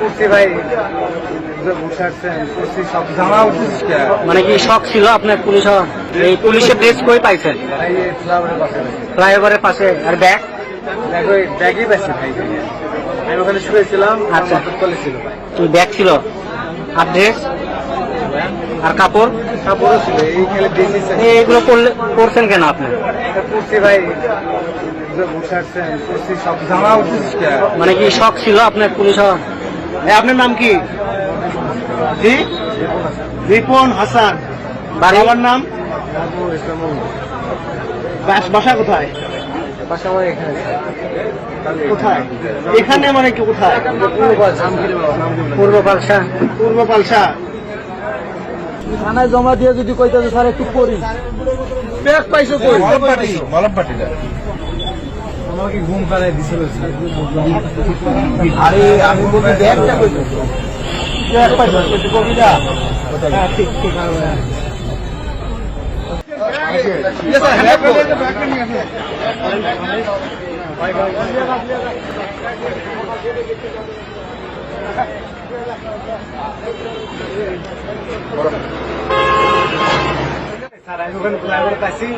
করছি ভাই মানে কি শখ ছিল আপনার পুলিশ? এই পুলিশের ড্রেস কই পাইছেন। ফ্লাইওভারের পাশে আর ব্যাগ? ব্যাগ ওই ব্যাগই পাচ্ছি ভাই। আমি ওখানে শুয়েছিলাম আচ্ছা। আচ্ছা ছিল ব্যাগ ছিল? আর ড্রেস? আর কাপড়? কাপড়ও ছিল এই খেলে এইগুলো করলে করছেন কেন আপনি? করছি ভাই মানে কি শখ ছিল আপনার পুলিশ? আপনার নাম কি? জি রিপন হাসান। বাবার নাম। বাস- কোথায়? কোথায়? এখানে মানে কি কোথায়? পূর্ব পালসা পূর্ব পালসা থানায় জমা দিয়ে যদি কইতে স্যার একটু করি। ব্যাগ পাইছো কই? মলমপাটি মলমপাটিটা। আমাকে ঘুম পাড়ায় দিছিল আরে আমি বলছি ব্যাগটা কই? ব্যাগ পাইছো? একটু কবি না। হ্যাঁ ঠিক ঠিক স্যার হ্যাঁ স্যার আমি ওখানে পাইছি